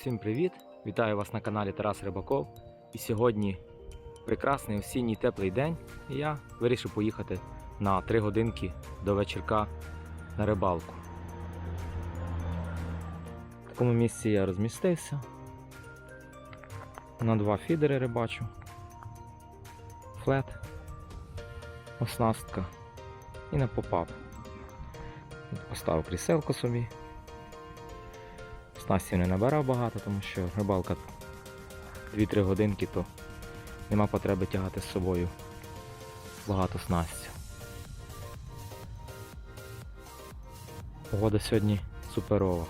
усім привіт! Вітаю вас на каналі Тарас Рибаков. І сьогодні прекрасний осінній теплий день. І я вирішив поїхати на 3 годинки до вечірка на рибалку. В такому місці я розмістився. На два фідери рибачу. Флет, оснастка і на попап. Поставив кріселку собі. Снастів не набирав багато, тому що рибалка 2-3 годинки, то нема потреби тягати з собою багато снастів. Погода сьогодні суперова.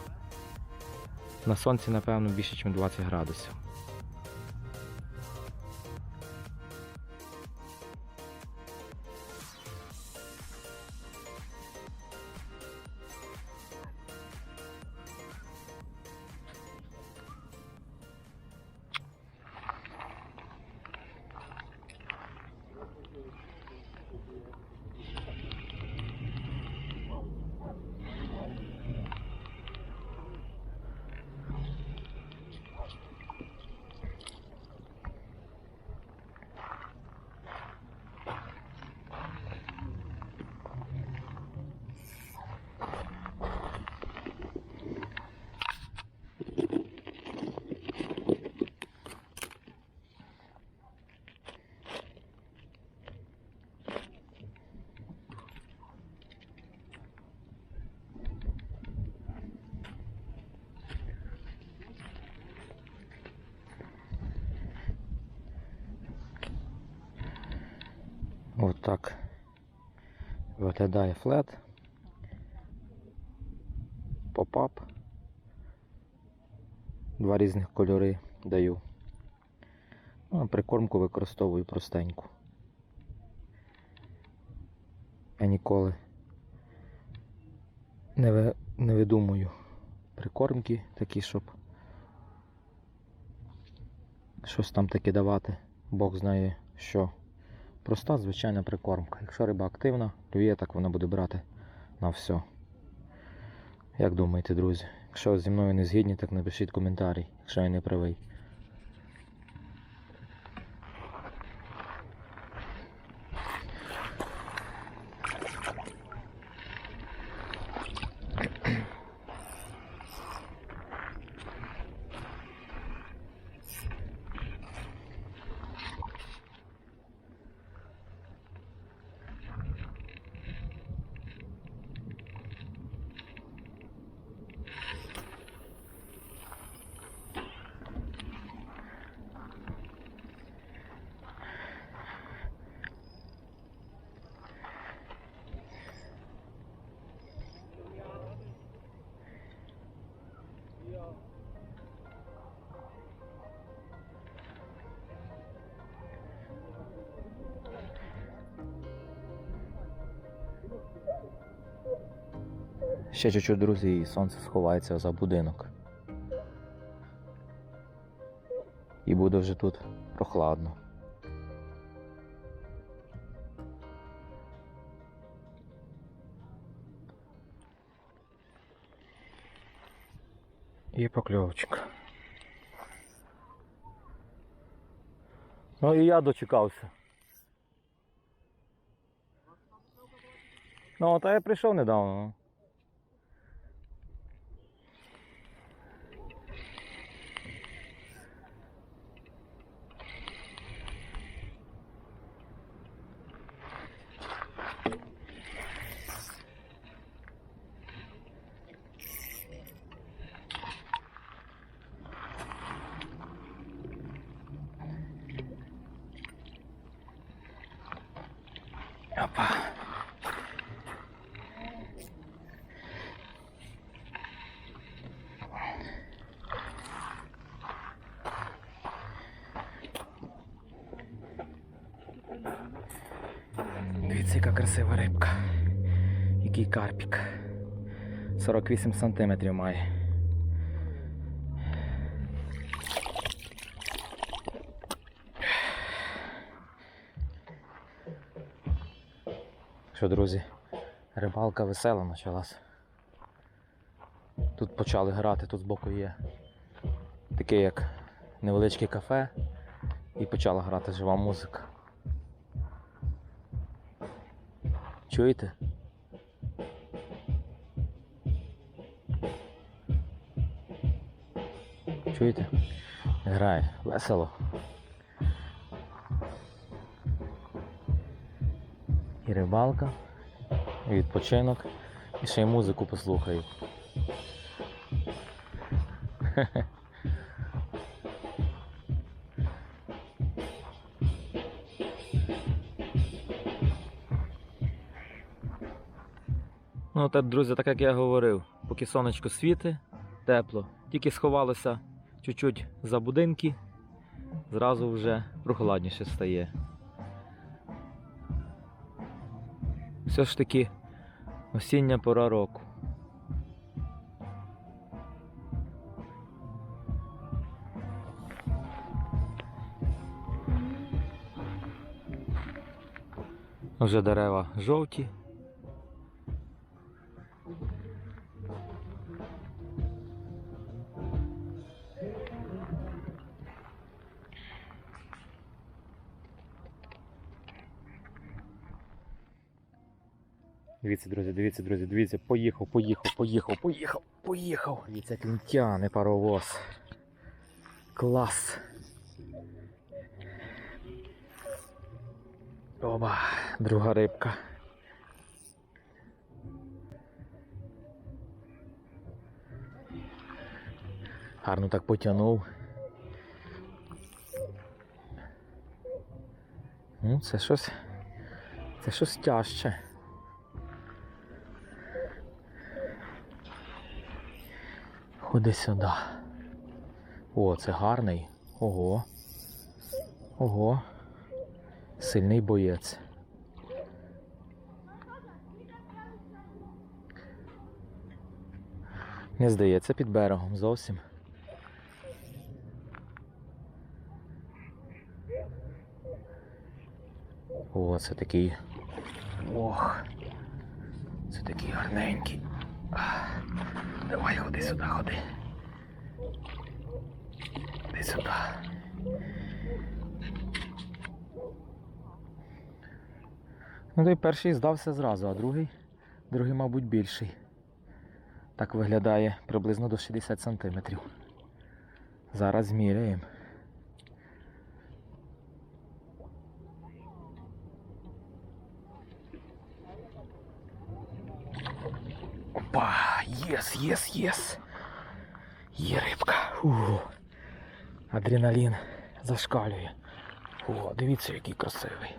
На сонці, напевно, більше, ніж 20 градусів. Так виглядає флет. Попап. Два різних кольори даю. Ну, а прикормку використовую простеньку. Я ніколи не, ви, не видумую прикормки такі, щоб щось там таке давати. Бог знає що. Проста звичайна прикормка. Якщо риба активна, клює, так вона буде брати на все. Як думаєте, друзі? Якщо зі мною не згідні, так напишіть коментарі, якщо я не правий. Ще чуть-чуть, друзі, і сонце сховається за будинок. І буде вже тут прохладно. І покльовочка. Ну і я дочекався. Ну, та я прийшов недавно. Опа. Дивіться, яка красива рибка. Який карпік. 48 сантиметрів має. Що, друзі, рибалка весела почалась. Тут почали грати, тут збоку є таке як невеличке кафе і почала грати жива музика. Чуєте? Чуєте? Грає весело. І рибалка, і відпочинок, і ще й музику послухаю. Ну, так, друзі, так як я говорив, поки сонечко світить, тепло, тільки сховалося чуть-чуть за будинки, зразу вже прохладніше стає. Все ж таки осіння пора року. Вже дерева жовті. Дивіться, друзі, дивіться, друзі, дивіться, поїхав, поїхав, поїхав, поїхав, поїхав. Дивіться, як він паровоз. Клас. Оба, друга рибка. Гарно так потягнув. Ну, це щось. Це щось тяжче. Ходи сюди. О, це гарний. Ого. Ого. Сильний боєць. Не здається під берегом зовсім. О, це такий. Ох. Це такий гарненький. Давай, ходи сюди, ходи. Ходи сюди. Ну той перший здався зразу, а другий, другий, мабуть, більший. Так виглядає приблизно до 60 сантиметрів. Зараз зміряємо. Опа! Єс, єс, єс! Є рибка. Фу. Адреналін зашкалює. О, дивіться, який красивий.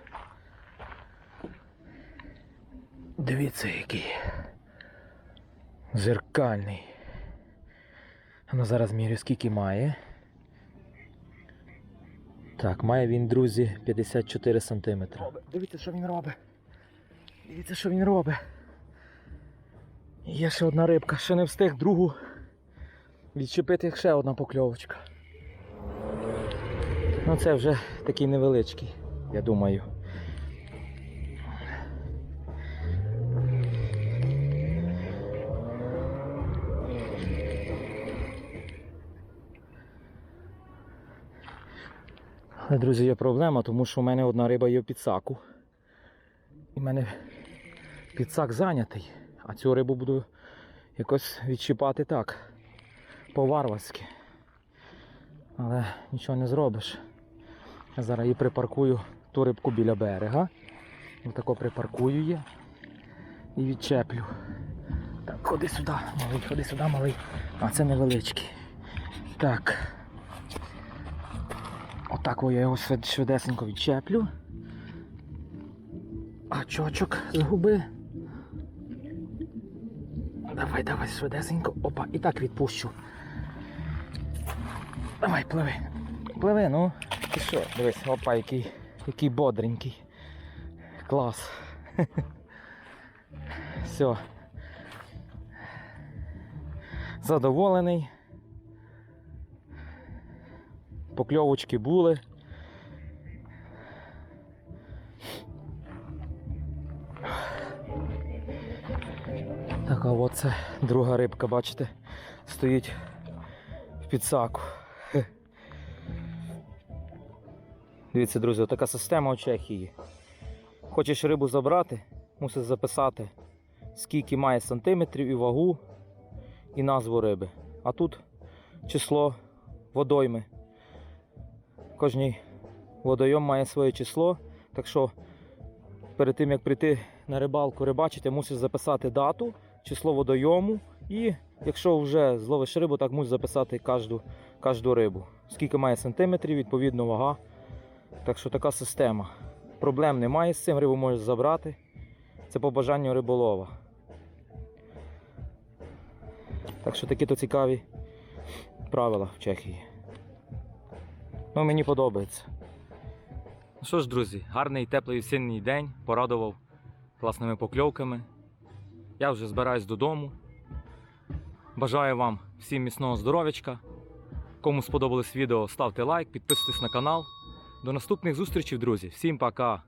Дивіться, який. Зеркальний. Ну зараз мірю, скільки має. Так, має він, друзі, 54 сантиметри. Дивіться, що він робить. Дивіться, що він робить. Є ще одна рибка, ще не встиг другу відчепити ще одна покльовочка. Ну це вже такий невеличкий, я думаю. Але, друзі, є проблема, тому що в мене одна риба є в підсаку. І в мене підсак зайнятий. А цю рибу буду якось відчіпати так, по-варварськи. Але нічого не зробиш. Я зараз її припаркую ту рибку біля берега. Отако припаркую її і відчеплю. Так, ходи сюди, малий, ходи сюди, малий. А це невеличкий. Так. Отак я його швид- швидесенько відчеплю. А чочок згуби. Давай, давай, швидесенько. Опа, і так відпущу. Давай, пливи. Пливи, ну. Ти що? Дивись, опа, який, який бодренький. Клас. Все. Задоволений. Покльовочки були. Так, а от це друга рибка, бачите, стоїть в підсаку. Дивіться, друзі, така система у Чехії. Хочеш рибу забрати, мусиш записати, скільки має сантиметрів і вагу, і назву риби. А тут число водойми. Кожний водойом має своє число. Так що перед тим як прийти на рибалку рибачити, мусиш записати дату, число водойому і якщо вже зловиш рибу, так мусиш записати кожну, кожну рибу. Скільки має сантиметрів, відповідно вага. Так що така система. Проблем немає з цим, рибу можеш забрати. Це по бажанню риболова. Так що такі то цікаві правила в Чехії. Ну, мені подобається. Ну що ж, друзі, гарний теплий осінній день, порадував класними покльовками. Я вже збираюсь додому. Бажаю вам всім міцного здоров'ячка. Кому сподобалось відео, ставте лайк, підписуйтесь на канал. До наступних зустрічей, друзі. Всім пока!